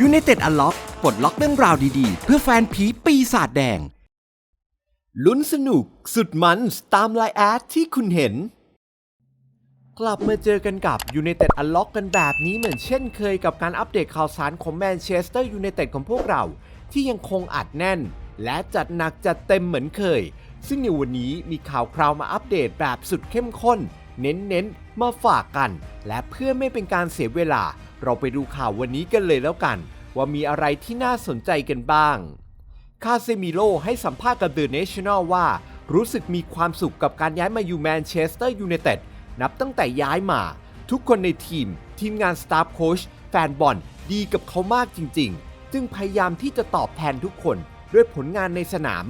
United Unlock ปลดล็อกเรื่องราวดีๆ เพื่อแฟนผีปีศาจแดง ลุ้นสนุกสุดมันตามไลน์แอดที่คุณเห็น กลับมาเจอกันกับ United Unlock กันแบบนี้เหมือนเช่นเคยกับการอัปเดตข่าวสารของแมนเชสเตอร์ยูไนเต็ดของพวกเรา ที่ยังคงอัดแน่น และจัดหนักจัดเต็มเหมือนเคย ซึ่งในวันนี้มีข่าวคราวมาอัปเดตแบบสุดเข้มข้น เน้นๆมาฝากกัน และเพื่อไม่เป็นการเสียเวลา เราไปดูข่าววันนี้กันเลยแล้วกัน ว่ามีอะไรที่น่าสนใจกันบ้าง คาเซมิโลให้สัมภาษณ์กับ The National ว่า รู้สึกมีความสุขกับการย้ายมาอยู่แมนเชสเตอร์ยูไนเต็ดนับตั้งแต่ย้ายมา ทุกคนในทีม ทีมงานสตาฟโค้ชแฟนบอลดีกับเขามากจริง ๆ จึงพยายามที่จะตอบแทนทุกคนด้วยผลงานในสนาม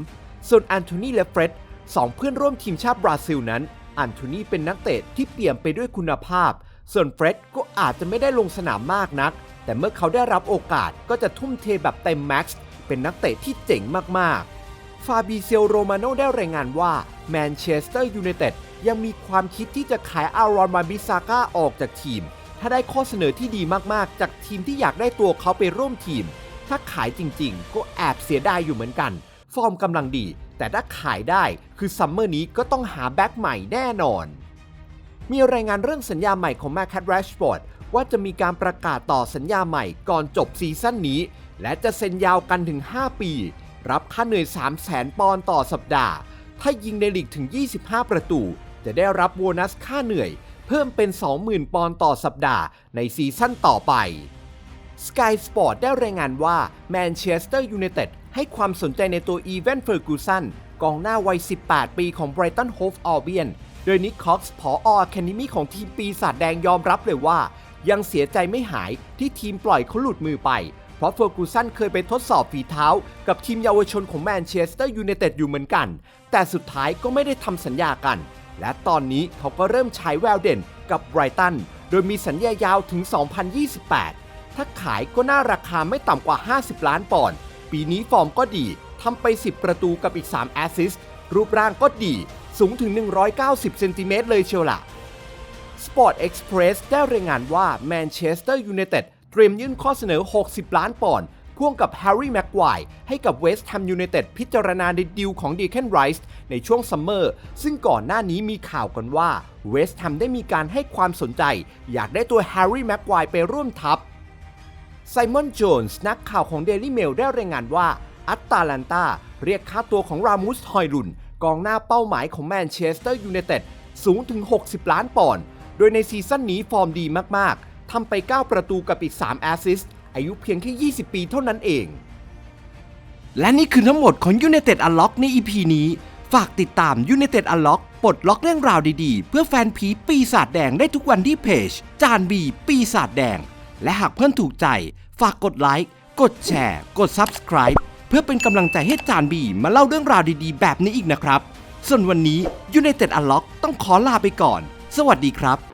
ส่วนอันโทนีและเฟร็ดสองเพื่อนร่วมทีมชาติบราซิลนั้น อันโทนีเป็นนักเตะที่เปี่ยมไปด้วยคุณภาพ ส่วนเฟร็ดก็อาจจะไม่ได้ลงสนามมากนัก แต่เมื่อเขาได้รับโอกาสก็จะทุ่มเทแบบเต็มแม็กซ์เป็นนักเตะที่เจ๋งมาก ๆ ฟาบิเซลโรมาโนได้รายงานว่าแมนเชสเตอร์ยูไนเต็ดยังมีความคิดที่จะขายอารอนมาบิซาก้าออกจากทีม ถ้าได้ข้อเสนอที่ดีมาก ๆ จากทีมที่อยากได้ตัวเขาไปร่วมทีม ถ้าขายจริง ๆ ก็แอบเสียดายอยู่เหมือนกัน ฟอร์มกำลังดี แต่ถ้าขายได้คือซัมเมอร์นี้ก็ต้องหาแบ็คใหม่แน่นอน มีรายงานเรื่องสัญญาใหม่ของแมคคัตแรชฟอร์ดว่าจะมีการประกาศต่อสัญญาใหม่ก่อนจบซีซั่นนี้ และจะเซ็นยาวกันถึง 5 ปี รับค่าเหนื่อย 3 0 0 0 0 0ปอนด์ต่อสัปดาห์ ถ้ายิงในลีกถึง 25 ประตู จะได้รับโบนัสค่าเหนื่อย เพิ่มเป็น 20,000 ปอนด์ต่อสัปดาห์ในซีซั่นต่อไป Sky Sport ได้รายงานว่าแมนเชสเตอร์ยูไนเต็ดให้ความสนใจในตัวอีเวนเฟอร์กูสันกองหน้าวัย 18 ปีของ Brighton Hove Albion ดยนิคคอกส์ผออะคาเดมีของทีมปีศาจแดงยอมรับเลยว่า ยังเสียใจไม่หายที่ทีมปล่อยเขาหลุดมือไป เพราะเฟอร์กูสันเคยไปทดสอบฝีเท้า กับทีมเยาวชนของแมนเชสเตอร์ยูไนเต็ดอยู่เหมือนกัน แต่สุดท้ายก็ไม่ได้ทำสัญญากัน และตอนนี้เขาก็เริ่มฉายแววเด่นกับไบรตันโดยมีสัญญายาวถึง 2028 ถ้าขายก็น่าราคาไม่ต่ำกว่า 50 ล้านปอนด์ปีนี้ฟอร์มก็ดีทำไป 10 ประตูกับอีก 3 แอสซิสต์รูปร่างก็ดี สูงถึง 190 เซนติเมตรเลยเชียวล่ะ Sport Express ได้รายงานว่าแมนเชสเตอร์ยูไนเต็ดเตรียมยื่นข้อเสนอ 60 ล้านปอนด์พ่วงกับแฮร์รี่แม็กไกวให้กับเวสต์แฮมยูไนเต็ดพิจารณาในดีลของดีเคนไรส์ในช่วงซัมเมอร์ ซึ่งก่อนหน้านี้มีข่าวกันว่าเวสต์แฮมได้มีการให้ความสนใจ อยากได้ตัวแฮร์รี่แม็กไกวไปร่วมทัพไซมอน โจนส์ นักข่าวของ Daily Mail ได้รายงานว่าอัตตาลันตาเรียกค่าตัวของรามุส ฮอยลุน กองหน้าเป้าหมายของแมนเชสเตอร์ยูไนเต็ดสูงถึง 60 ล้านปอนด์โดยในซีซั่นนี้ฟอร์มดีมากๆทำไป 9 ประตูกับอีก 3 แอสซิสต์อายุเพียงแค่ 20 ปีเท่านั้นเอง และนี่คือทั้งหมดของ United Unlock ใน EP นี้ ฝากติดตาม United Unlock ปลดล็อกเรื่องราวดีๆ เพื่อแฟนผีปีศาจแดงได้ทุกวันที่เพจ จานบีปีศาจแดง และหากเพื่อนถูกใจ ฝากกดไลค์ กดแชร์ กด Subscribe พื่อเป็นกำลังใจให้จานบีมาเล่าเรื่องราวดีๆ แบบนี้อีกนะครับ ส่วนวันนี้ยูเนเต็ดอัลล็อกต้องขอลาไปก่อน สวัสดีครับ